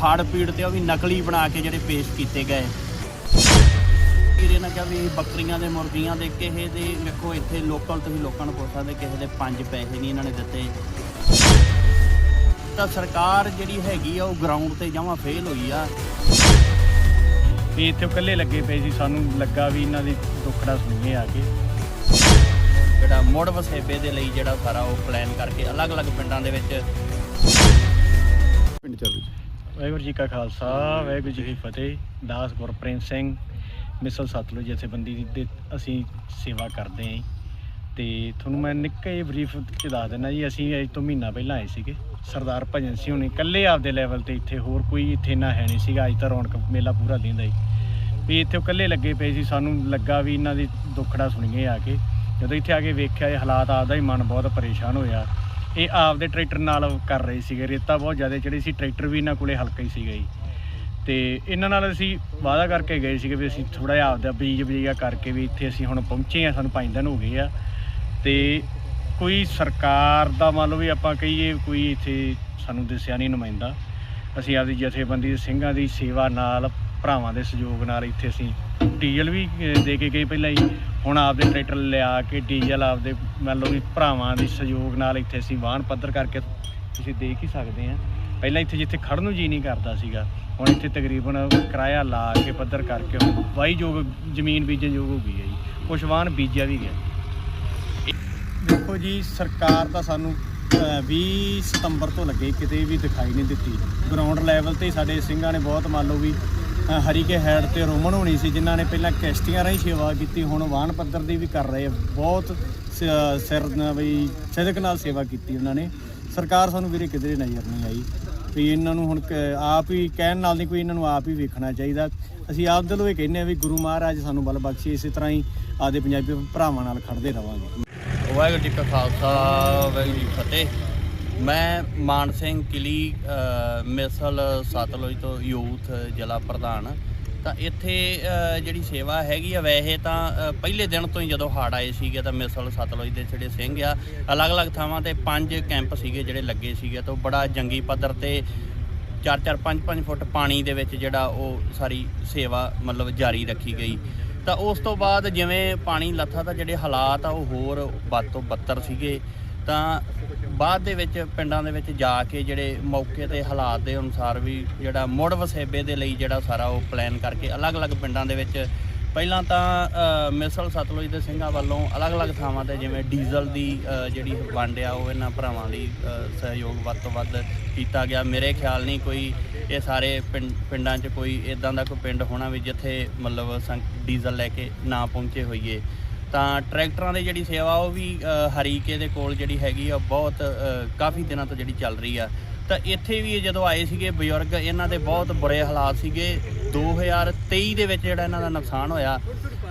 Hard ਪੀੜ ਤੇ ਉਹ ਵੀ ਨਕਲੀ ਬਣਾ ਕੇ ਜਿਹੜੇ ਪੇਸ਼ ਕੀਤੇ ਗਏ। ਇਹਦੇ ਨਾਲ ਕਿਹਾ ਵੀ ਬੱਕਰੀਆਂ ਦੇ ਮੁਰਗੀਆਂ ਦੇ ਕਿਸੇ ਦੇ ਵੇਖੋ ਇੱਥੇ ਲੋਕਲ ਤੁਸੀਂ ਲੋਕਾਂ ਨੂੰ ਪੁੱਛ ਸਕਦੇ ਕਿਸੇ ਦੇ 5 ਪੈਸੇ ਨਹੀਂ ਇਹਨਾਂ ਨੇ ਦਿੱਤੇ। ਤਾਂ ਸਰਕਾਰ ਜਿਹੜੀ ਹੈਗੀ ਆ ਉਹ ਗਰਾਊਂਡ ਤੇ ਜਮਾਂ ਫੇਲ ਹੋਈ ਆ। ਵੀ ਇੱਥੇ ਇਕੱਲੇ ਲੱਗੇ ਪਏ ਸੀ ਸਾਨੂੰ ਲੱਗਾ ਵੀ ਇਹਨਾਂ ਦੀ ਦੁੱਖੜਾ ਸੁਣੀਏ ਆ ਕੇ। ਜਿਹੜਾ ਮੁੜ ਵਸੇਬੇ ਦੇ ਲਈ ਜਿਹੜਾ ਸਾਰਾ ਉਹ ਪਲਾਨ ਕਰਕੇ ਅਲੱਗ-ਅਲੱਗ ਪਿੰਡਾਂ ਦੇ ਵਿੱਚ ਪਿੰਡ ਚੱਲ ਵਾਹਿਗੁਰੂ ਜੀ ਕਾ ਖਾਲਸਾ ਵਾਹਿਗੁਰੂ ਜੀ ਕੀ ਫਤਿਹ। ਦਾਸ ਗੁਰਪ੍ਰੀਤ ਸਿੰਘ ਮਿਸਲ ਸਤਲੁਜ ਜਥੇਬੰਦੀ ਦੇ ਅਸੀਂ ਸੇਵਾ ਕਰਦੇ ਹਾਂ। ਤੇ ਤੁਹਾਨੂੰ ਮੈਂ ਨਿੱਕਾ ਜਿਹਾ ਬਰੀਫ ਚ ਦੱਸ ਦਿੰਦਾ ਜੀ ਅਸੀਂ ਅੱਜ ਤੋਂ ਮਹੀਨਾ ਪਹਿਲਾਂ ਆਏ ਸੀਗੇ। ਸਰਦਾਰ ਭਜਨ ਸਿੰਘ ਹੁਣੇ ਇਕੱਲੇ ਆਪਦੇ ਲੈਵਲ ਤੇ ਇੱਥੇ ਹੋਰ ਕੋਈ ਇੱਥੇ ਨਾ ਹੈ ਨਹੀਂ ਸੀਗਾ। ਅੱਜ ਤਾਂ ਰੌਣਕ ਮੇਲਾ ਪੂਰਾ ਦਿੰਦਾ ਜੀ। ਵੀ ਇੱਥੇ ਇਕੱਲੇ ਲੱਗੇ ਪਏ ਸੀ ਸਾਨੂੰ ਲੱਗਾ ਵੀ ਇਹਨਾਂ ਦੀ ਦੁੱਖੜਾ ਸੁਣੀਏ ਆ ਕੇ। ਜਦੋਂ ਇੱਥੇ ਆ ਕੇ ਵੇਖਿਆ ਇਹ ਹਾਲਾਤ ਆਪਦਾ ਹੀ ਮਨ ਬਹੁਤ ਪਰੇਸ਼ਾਨ ਹੋਇਆ। ਇਹ ਆਪਦੇ ਟਰੈਕਟਰ ਨਾਲ ਕਰ ਰਹੇ ਸੀਗੇ, ਰੇਤਾ ਬਹੁਤ ਜ਼ਿਆਦਾ ਚੜੀ ਸੀ, ਟਰੈਕਟਰ ਵੀ ਇਹਨਾਂ ਕੋਲੇ ਹਲਕਾ ਹੀ ਸੀਗਾ ਜੀ। ਤੇ ਇਹਨਾਂ ਨਾਲ ਅਸੀਂ ਵਾਅਦਾ ਕਰਕੇ ਗਏ ਸੀਗੇ ਵੀ ਅਸੀਂ ਥੋੜਾ ਜਿਹਾ ਆਪਦਾ ਬੀਜ ਬਜੀਆ ਕਰਕੇ ਵੀ ਇੱਥੇ ਅਸੀਂ ਹੁਣ ਪਹੁੰਚੇ ਆ ਸਾਨੂੰ 5 ਦਿਨ ਹੋ ਗਏ ਆ। ਤੇ ਕੋਈ ਸਰਕਾਰ ਦਾ ਮੰਨ ਲਓ ਵੀ ਆਪਾਂ ਕਹੀਏ ਕੋਈ ਇੱਥੇ ਸਾਨੂੰ ਦਿਸਿਆ ਨਹੀਂ ਨੁਮਾਇੰਦਾ। ਅਸੀਂ ਆਪਦੀ ਜਥੇਬੰਦੀ ਸਿੰਘਾਂ ਦੀ ਸੇਵਾ ਨਾਲ, ਭਰਾਵਾਂ ਦੇ ਸਹਿਯੋਗ ਨਾਲ ਇੱਥੇ ਅਸੀਂ ਡੀਜ਼ਲ ਵੀ ਦੇ ਕੇ ਗਏ ਪਹਿਲਾਂ ਹੀ ਹੁਣ ਆਪਦੇ ਟਰੈਕਟਰ ਲਿਆ ਕੇ ਡੀਜ਼ਲ ਆਪਦੇ ਮੰਨ ਲਓ ਵੀ ਭਰਾਵਾਂ ਦੇ ਸਹਿਯੋਗ ਨਾਲ ਇੱਥੇ ਅਸੀਂ ਵਾਹਨ ਪੱਧਰ ਕਰਕੇ ਤੁਸੀਂ ਦੇਖ ਹੀ ਸਕਦੇ ਆ ਪਹਿਲਾਂ ਇੱਥੇ ਜਿੱਥੇ ਖੜਨ ਨੂੰ ਜੀ ਨਹੀਂ ਕਰਦਾ ਸੀਗਾ ਹੁਣ ਇੱਥੇ ਤਕਰੀਬਨ ਕਿਰਾਇਆ ਲਾ ਕੇ ਪੱਧਰ ਕਰਕੇ ਹੁਣ ਵਾਹੀ ਯੋਗ ਜ਼ਮੀਨ ਬੀਜਣ ਯੋਗ ਹੋ ਗਈ ਹੈ ਜੀ। ਕੁਛ ਵਾਹਨ ਬੀਜਿਆ ਵੀ ਗਿਆ। ਦੇਖੋ ਜੀ ਸਰਕਾਰ ਤਾਂ ਸਾਨੂੰ ਅਹ, 20 ਸਤੰਬਰ ਤੋਂ ਲੱਗੇ ਕਿਤੇ ਵੀ ਦਿਖਾਈ ਨਹੀਂ ਦਿੱਤੀ। ਗਰਾਊਂਡ ਲੈਵਲ ਤੇ ਸਾਡੇ ਸਿੰਘਾਂ ਨੇ ਬਹੁਤ ਮੰਨ ਲਓ ਵੀ ਅਹ, ਹਰੀਕੇ ਹੈਡ ਤੇ ਰੋਮਨ ਹੋਣੀ ਸੀ ਜਿਨ੍ਹਾਂ ਨੇ ਪਹਿਲਾਂ ਕਿਸ਼ਤੀਆਂ ਰਾਹੀਂ ਸੇਵਾ ਕੀਤੀ ਹੁਣ ਵਾਹਨ ਪੱਧਰ ਦੀ ਵੀ ਕਰ ਰਹੇ ਬਹੁਤ ਸ- ਸਿਰ ਨਾਲ ਵੀ ਸਿਦਕ ਨਾਲ ਸੇਵਾ ਕੀਤੀ ਉਹਨਾਂ ਨੇ। ਸਰਕਾਰ ਸਾਨੂੰ ਵੀਰੇ ਕਿਧਰੇ ਨਜ਼ਰ ਨਹੀਂ ਆਈ। ਵੀ ਇਹਨਾਂ ਨੂੰ ਹੁਣ ਕ- ਆਪ ਹੀ ਕਹਿਣ ਨਾਲ ਨਹੀਂ ਕੋਈ ਇਹਨਾਂ ਨੂੰ ਆਪ ਹੀ ਵੇਖਣਾ ਚਾਹੀਦਾ। ਅਸੀਂ ਆਪ ਦਿਲੋਂ ਇਹ ਕਹਿੰਦੇ ਆ ਵੀ ਗੁਰੂ ਮਹਾਰਾਜ ਸਾਨੂੰ ਬਲ ਬਖਸ਼ੇ ਇਸੇ ਤਰ੍ਹਾਂ ਹੀ ਆਦੇ ਪੰਜਾਬੀ ਭਰਾਵਾਂ ਨਾਲ ਖੜਦੇ ਰਵਾਂਗੇ। ਵਾਹਿਗੁਰੂ ਜੀ ਕਾ ਖਾਲਸਾ ਵਾਹਿਗੁਰੂ ਜੀ ਕੀ ਫਤਿਹ। ਮੈਂ ਮਾਨ ਸਿੰਘ ਕਿਲੀ ਅ, ਮਿਸਲ ਸਤਲੁਜ ਤੋਂ ਯੂਥ ਜ਼ਿਲ੍ਹਾ ਪ੍ਰਧਾਨ। ਤਾਂ ਇੱਥੇ ਜਿਹੜੀ ਸੇਵਾ ਹੈਗੀ ਆ ਵੈਸੇ ਤਾਂ ਪਹਿਲੇ ਦਿਨ ਤੋਂ ਹੀ ਜਦੋਂ ਹੜ੍ਹ ਆਏ ਸੀਗੇ ਤਾਂ ਮਿਸਲ ਸਤਲੁਜ ਦੇ ਜਿਹੜੇ ਸਿੰਘ ਆ, ਅਲੱਗ-ਅਲੱਗ ਥਾਵਾਂ ਤੇ ਪੰਜ ਕੈਂਪ ਸੀਗੇ ਜਿਹੜੇ ਲੱਗੇ ਸੀਗੇ ਤਾਂ ਉਹ ਬੜਾ ਜੰਗੀ ਪੱਧਰ ਤੇ 4-4 5-5 ਫੁੱਟ ਪਾਣੀ ਦੇ ਵਿੱਚ ਜਿਹੜਾ ਉਹ ਸਾਰੀ ਸੇਵਾ ਮਤਲਬ ਜਾਰੀ ਰੱਖੀ ਗਈ। ਤਾਂ ਉਸ ਤੋਂ ਬਾਅਦ ਜਿਵੇਂ ਪਾਣੀ ਲੱਥਾ ਤਾਂ ਜਿਹੜੇ ਹਾਲਾਤ ਆ ਉਹ ਹੋਰ ਵੱਧ ਤੋਂ ਬੱਤਰ ਸੀਗੇ। ਤਾਂ ਬਾਅਦ ਦੇ ਵਿੱਚ ਪਿੰਡਾਂ ਦੇ ਵਿੱਚ ਜਾ ਕੇ ਜਿਹੜੇ ਮੌਕੇ ਤੇ ਹਾਲਾਤ ਦੇ ਅਨੁਸਾਰ ਵੀ ਜਿਹੜਾ ਮੁੜ ਵਸੇਬੇ ਦੇ ਲਈ ਜਿਹੜਾ ਸਾਰਾ ਉਹ ਪਲਾਨ ਕਰਕੇ ਅਲੱਗ-ਅਲੱਗ ਪਿੰਡਾਂ ਦੇ ਵਿੱਚ ਪਹਿਲਾਂ ਤਾਂ ਮਿਸਲ ਸਤਲੁਜ ਦੇ ਸਿੰਘਾਂ ਵੱਲੋਂ ਅਲੱਗ-ਅਲੱਗ ਥਾਵਾਂ ਤੇ ਜਿਵੇਂ ਡੀਜ਼ਲ ਦੀ ਜਿਹੜੀ ਵੰਡ ਆ ਉਹ ਇਹਨਾਂ ਭਰਾਵਾਂ ਲਈ ਸਹਿਯੋਗ ਵੱਧ ਤੋਂ ਵੱਧ ਕੀਤਾ ਗਿਆ। ਮੇਰੇ ਖਿਆਲ ਨਹੀਂ ਕੋਈ ਇਹ ਸਾਰੇ ਪਿੰਡ- ਪਿੰਡਾਂ 'ਚ ਕੋਈ ਇਦਾਂ ਦਾ ਕੋਈ ਪਿੰਡ ਹੋਣਾ ਵੀ ਜਿੱਥੇ ਮਤਲਬ ਸੰ- ਡੀਜ਼ਲ ਲੈ ਕੇ ਨਾ ਪਹੁੰਚੇ ਹੋਈਏ। ਤਾਂ ਟਰੈਕਟਰਾਂ ਦੀ ਜਿਹੜੀ ਸੇਵਾ, ਉਹ ਵੀ ਹਰੀਕੇ ਦੇ ਕੋਲ ਜਿਹੜੀ ਹੈਗੀ ਆ ਬਹੁਤ ਕਾਫੀ ਦਿਨਾਂ ਤੋਂ ਜਿਹੜੀ ਚੱਲ ਰਹੀ ਆ। ਤਾਂ ਇੱਥੇ ਵੀ ਇਹ ਜਦੋਂ ਆਏ ਸੀਗੇ ਬਜ਼ੁਰਗ, ਇਹਨਾਂ ਦੇ ਬਹੁਤ ਬੁਰੇ ਹਾਲਾਤ ਸੀਗੇ। 2023 ਦੇ ਵਿੱਚ ਜਿਹੜਾ ਇਹਨਾਂ ਦਾ ਨੁਕਸਾਨ ਹੋਇਆ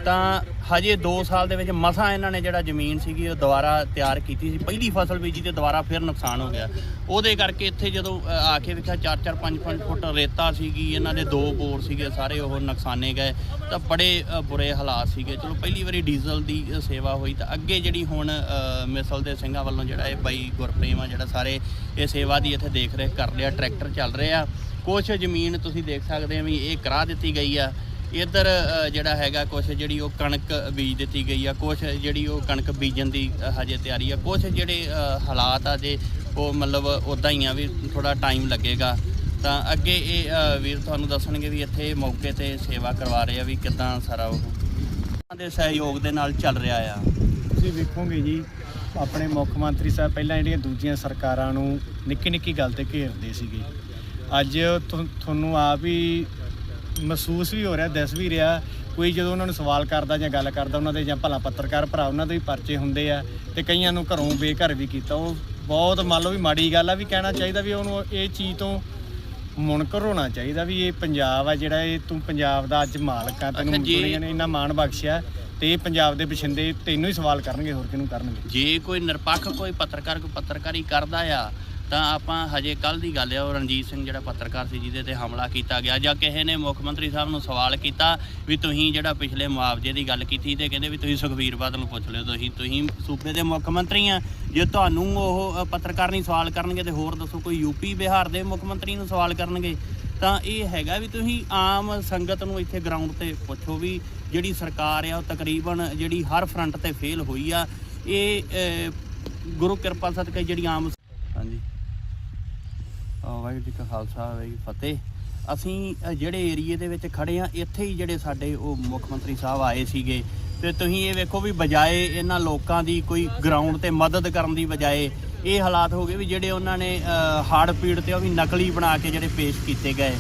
ਤਾਂ ਹਜੇ 2 ਸਾਲ ਦੇ ਵਿੱਚ ਮਸਾਂ ਇਹਨਾਂ ਨੇ ਜਿਹੜਾ ਜ਼ਮੀਨ ਸੀਗੀ ਉਹ ਦੁਬਾਰਾ ਤਿਆਰ ਕੀਤੀ ਸੀ। ਪਹਿਲੀ ਫਸਲ ਬੀਜੀ ਤੇ ਦੁਬਾਰਾ ਫਿਰ ਨੁਕਸਾਨ ਹੋ ਗਿਆ। ਉਹਦੇ ਕਰਕੇ ਇੱਥੇ ਜਦੋਂ ਆ ਕੇ ਵੇਖਿਆ 4-4 5-5 ਫੁੱਟ ਰੇਤਾ ਸੀਗੀ, ਇਹਨਾਂ ਦੇ ਦੋ ਬੋਰ ਸੀਗੇ, ਸਾਰੇ ਉਹ ਨੁਕਸਾਨੇ ਗਏ। ਤਾਂ ਬੜੇ ਬੁਰੇ ਹਾਲਾਤ ਸੀਗੇ। ਚਲੋ, ਪਹਿਲੀ ਵਾਰੀ ਡੀਜ਼ਲ ਦੀ ਸੇਵਾ ਹੋਈ ਤਾਂ ਅੱਗੇ ਜਿਹੜੀ ਹੁਣ ਮਿਸਲ ਦੇ ਸਿੰਘਾਂ ਵੱਲੋਂ ਜਿਹੜਾ ਇਹ ਬਾਈ ਗੁਰਪ੍ਰੇਮ ਆ, ਜਿਹੜਾ ਸਾਰੇ ਇਹ ਸੇਵਾ ਦੀ ਇੱਥੇ ਦੇਖ ਰੇਖ ਕਰ ਰਿਹਾ, ਟਰੈਕਟਰ ਚੱਲ ਰਿਹਾ। ਆ ਕੁਛ ਜ਼ਮੀਨ ਤੁਸੀਂ ਦੇਖ ਸਕਦੇ ਆ ਵੀ ਇਹ ਕਰਾ ਦਿੱਤੀ ਗਈ ਆ। ਇੱਧਰ ਜਿਹੜਾ ਹੈਗਾ, ਕੁਛ ਜਿਹੜੀ ਉਹ ਕਣਕ ਬੀਜ ਦਿੱਤੀ ਗਈ ਆ, ਕੁਛ ਜਿਹੜੀ ਉਹ ਕਣਕ ਬੀਜਣ ਦੀ ਹਜੇ ਤਿਆਰੀ ਆ, ਕੁਛ ਜਿਹੜੇ ਹਾਲਾਤ ਆ ਜੇ, ਉਹ ਮਤਲਬ ਉਦਾਂ ਹੀ ਆ ਵੀ ਥੋੜਾ ਟਾਈਮ ਲੱਗੇਗਾ। ਤਾਂ ਅੱਗੇ ਇਹ ਵੀਰ ਤੁਹਾਨੂੰ ਦੱਸਣਗੇ ਵੀ ਇੱਥੇ ਮੌਕੇ ਤੇ ਸੇਵਾ ਕਰਵਾ ਰਹੇ ਆ ਵੀ ਕਿਦਾਂ ਸਾਰਾ ਉਹ। ਉਹਨਾਂ ਦੇ ਸਹਿਯੋਗ ਦੇ ਨਾਲ ਚੱਲ ਰਿਹਾ ਆ। ਤੁਸੀਂ ਵੇਖੋਗੇ ਜੀ, ਆਪਣੇ ਮੁੱਖ ਮੰਤਰੀ ਸਾਹਿਬ ਪਹਿਲਾਂ ਜਿਹੜੀਆਂ ਦੂਜੀਆਂ ਸਰਕਾਰਾਂ ਨੂੰ ਨਿੱਕੀ ਨਿੱਕੀ ਗੱਲ ਤੇ ਘੇਰਦੇ ਸੀਗੇ। ਅੱਜ ਤੁਹਾਨੂੰ ਆਪ ਹੀ ਮਹਿਸੂਸ ਵੀ ਹੋ ਰਿਹਾ ਦਿਸ ਵੀ ਰਿਹਾ ਕੋਈ ਜਦੋਂ ਉਹਨਾਂ ਨੂੰ ਸਵਾਲ ਕਰਦਾ ਜਾਂ ਗੱਲ ਕਰਦਾ ਉਹਨਾਂ ਦੇ ਜਾਂ ਭਲਾ ਪੱਤਰਕਾਰ ਭਰਾ ਉਹਨਾਂ ਦੇ ਵੀ ਪਰਚੇ ਹੁੰਦੇ ਆ ਤੇ ਕਈਆਂ ਨੂੰ ਘਰੋਂ ਬੇਘਰ ਵੀ ਕੀਤਾ ਉਹ ਬਹੁਤ ਮੰਨ ਲਓ ਵੀ ਮਾੜੀ ਗੱਲ ਆ ਵੀ ਕਹਿਣਾ ਚਾਹੀਦਾ ਵੀ ਉਹਨੂੰ ਇਹ ਚੀਜ਼ ਤੋਂ ਮੁਨਕਰ ਹੋਣਾ ਚਾਹੀਦਾ ਵੀ ਇਹ ਪੰਜਾਬ ਆ ਜਿਹੜਾ ਇਹ ਤੂੰ ਪੰਜਾਬ ਦਾ ਅੱਜ ਮਾਲਕ ਆ ਤੈਨੂੰ। ਦੁਨੀਆ ਨੇ ਇੰਨਾ ਮਾਣ ਬਖਸ਼ਿਆ ਤੇ ਇਹ ਪੰਜਾਬ ਦੇ ਬਸ਼ਿੰਦੇ ਤੈਨੂੰ ਹੀ ਸਵਾਲ ਕਰਨਗੇ ਹੋਰ ਕਿਹਨੂੰ ਕਰਨਗੇ ਜੇ ਕੋਈ ਨਿਰਪੱਖ ਕੋਈ ਪੱਤਰਕਾਰ ਕੋਈ ਪੱਤਰਕਾਰੀ ਕਰਦਾ ਆ ਤਾਂ ਆਪਾਂ ਹਜੇ ਕੱਲ ਦੀ ਗੱਲ ਆ, ਉਹ ਰਣਜੀਤ ਸਿੰਘ ਜਿਹੜਾ ਪੱਤਰਕਾਰ ਸੀ, ਜਿਹਦੇ ਤੇ ਹਮਲਾ ਕੀਤਾ ਗਿਆ ਜਾਂ ਕਿਸੇ ਨੇ ਮੁੱਖ ਮੰਤਰੀ ਸਾਹਿਬ ਨੂੰ ਸਵਾਲ ਕੀਤਾ ਵੀ ਤੁਸੀਂ ਜਿਹੜਾ ਪਿਛਲੇ ਮੁਆਵਜ਼ੇ ਦੀ ਗੱਲ ਕੀਤੀ ਤੇ ਕਹਿੰਦੇ ਵੀ ਤੁਸੀਂ ਸੁਖਬੀਰ ਬਾਦਲ ਨੂੰ ਪੁੱਛ ਲਿਓ, ਤੁਸੀਂ ਤੁਸੀਂ ਸੂਬੇ ਦੇ ਮੁੱਖ ਮੰਤਰੀ ਆ। ਜੇ ਤੁਹਾਨੂੰ ਉਹ ਪੱਤਰਕਾਰ ਨਹੀਂ ਸਵਾਲ ਕਰਨਗੇ ਤੇ ਹੋਰ ਦੱਸੋ, ਕੋਈ ਯੂਪੀ ਬਿਹਾਰ ਦੇ ਮੁੱਖ ਮੰਤਰੀ ਨੂੰ ਸਵਾਲ ਕਰਨਗੇ, ਤਾਂ ਇਹ ਹੈਗਾ ਵੀ ਤੁਸੀਂ ਆਮ ਸੰਗਤ ਨੂੰ ਇੱਥੇ ਗਰਾਊਂਡ ਤੇ ਪੁੱਛੋ ਵੀ ਜਿਹੜੀ ਸਰਕਾਰ ਆ, ਉਹ ਤਕਰੀਬਨ ਜਿਹੜੀ ਹਰ ਫਰੰਟ ਤੇ ਫੇਲ ਹੋਈ ਆ, ਇਹ ਗੁਰੂ ਕਿਰਪਾ ਸਦਕਾ ਜਿਹੜੀ ਆਮ ਵਾਹਿਗੁਰੂ ਜੀ ਕਾ ਖਾਲਸਾ, ਵਾਹਿਗੁਰੂ ਜੀ ਫਤਿਹ। ਅਸੀਂ ਜਿਹੜੇ ਏਰੀਏ ਦੇ ਵਿੱਚ ਖੜੇ ਆ ਇੱਥੇ ਹੀ ਜਿਹੜੇ ਸਾਡੇ ਉਹ ਮੁੱਖ ਮੰਤਰੀ ਸਾਹਿਬ ਆਏ ਸੀਗੇ। ਤੇ ਤੁਸੀਂ ਇਹ ਵੇਖੋ ਵੀ ਬਜਾਏ ਇਹਨਾਂ ਲੋਕਾਂ ਦੀ ਕੋਈ ਗਰਾਊਂਡ ਤੇ ਮਦਦ ਕਰਨ ਦੀ ਬਜਾਏ ਇਹ ਹਾਲਾਤ ਹੋ ਗਏ ਵੀ ਜਿਹੜੇ ਉਹਨਾਂ ਨੇ ਹਾਰਡ ਪੀੜ ਤੇ ਉਹ ਵੀ ਨਕਲੀ ਬਣਾ ਕੇ ਜਿਹੜੇ ਪੇਸ਼ ਕੀਤੇ ਗਏ।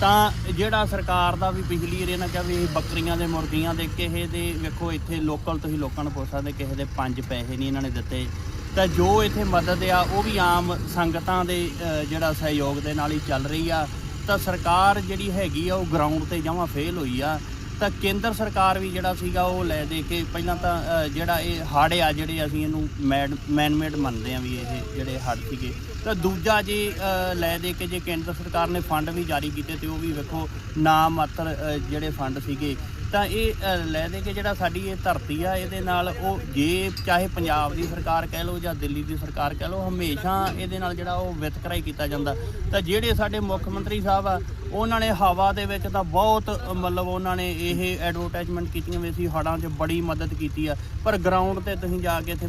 ਤਾਂ ਜਿਹੜਾ ਸਰਕਾਰ ਦਾ ਵੀ ਪਿਛਲੀ ਏਰੀਆ ਨਾਲ ਕਿਹਾ ਵੀ ਇਹ ਬੱਕਰੀਆਂ ਦੇ, ਮੁਰਗੀਆਂ ਦੇ, ਕਿਸੇ ਦੇ ਵੇਖੋ ਇੱਥੇ ਲੋਕਲ ਤੁਸੀਂ ਲੋਕਾਂ ਨੂੰ ਪੁੱਛ ਸਕਦੇ, ਕਿਸੇ ਦੇ ਪੰਜ ਪੈਸੇ ਨਹੀਂ ਇਹਨਾਂ ਨੇ ਦਿੱਤੇ। ਤਾਂ ਜੋ ਇੱਥੇ ਮਦਦ ਆ, ਉਹ ਵੀ ਆਮ ਸੰਗਤਾਂ ਦੇ ਜਿਹੜਾ ਸਹਿਯੋਗ ਦੇ ਨਾਲ ਹੀ ਚੱਲ ਰਹੀ ਆ। ਤਾਂ ਸਰਕਾਰ ਜਿਹੜੀ ਹੈਗੀ ਆ, ਉਹ ਗਰਾਊਂਡ ਤੇ ਜਮਾਂ ਫੇਲ ਹੋਈ ਆ। ਤਾਂ ਕੇਂਦਰ ਸਰਕਾਰ ਵੀ ਜਿਹੜਾ ਸੀਗਾ, ਉਹ ਲੈ ਦੇ ਕੇ ਪਹਿਲਾਂ ਤਾਂ ਜਿਹੜਾ ਇਹ ਹੜ੍ਹ ਆ, ਜਿਹੜੇ ਅਸੀਂ ਇਹਨੂੰ ਮੈਨ ਮੈਨਮੇਡ ਮੰਨਦੇ ਆ ਵੀ ਇਹ ਜਿਹੜੇ ਹੜ੍ਹ ਸੀਗੇ। ਤਾਂ ਦੂਜਾ ਜੇ ਲੈ ਦੇ ਕੇ ਜੇ ਕੇਂਦਰ ਸਰਕਾਰ ਨੇ ਫੰਡ ਵੀ ਜਾਰੀ ਕੀਤੇ ਤੇ ਉਹ ਵੀ ਵੇਖੋ ਨਾ ਮਾਤਰ ਜਿਹੜੇ ਫੰਡ ਸੀਗੇ ਤਾਂ ਇਹ ਲੈ ਦੇ ਕੇ ਜਿਹੜਾ ਸਾਡੀ ਇਹ ਧਰਤੀ ਆ, ਇਹਦੇ ਨਾਲ ਉਹ ਜੇ ਚਾਹੇ ਪੰਜਾਬ ਦੀ ਸਰਕਾਰ ਕਹਿ ਲਓ ਜਾਂ ਦਿੱਲੀ ਦੀ ਸਰਕਾਰ ਕਹਿ ਲਓ, ਹਮੇਸ਼ਾ ਇਹਦੇ ਨਾਲ ਜਿਹੜਾ ਉਹ ਵਿਤਕਰਾਈ ਕੀਤਾ ਜਾਂਦਾ। ਤਾਂ ਜਿਹੜੇ ਸਾਡੇ ਮੁੱਖ ਮੰਤਰੀ ਸਾਹਿਬ ਆ, ਉਹਨਾਂ ਨੇ ਹਵਾ ਦੇ ਵਿੱਚ ਤਾਂ ਬਹੁਤ ਮਤਲਬ ਉਹਨਾਂ ਨੇ ਇਹ ਐਡਵਰਟਾਈਜ਼ਮੈਂਟ ਕੀਤੀਆਂ ਵੀ ਅਸੀਂ ਹੜ੍ਹਾਂ 'ਚ ਬੜੀ ਮਦਦ ਕੀਤੀ ਆ। ਪਰ ਗਰਾਊਂਡ ਤੇ ਤੁਸੀਂ ਜਾ ਕੇ ਇੱਥੇ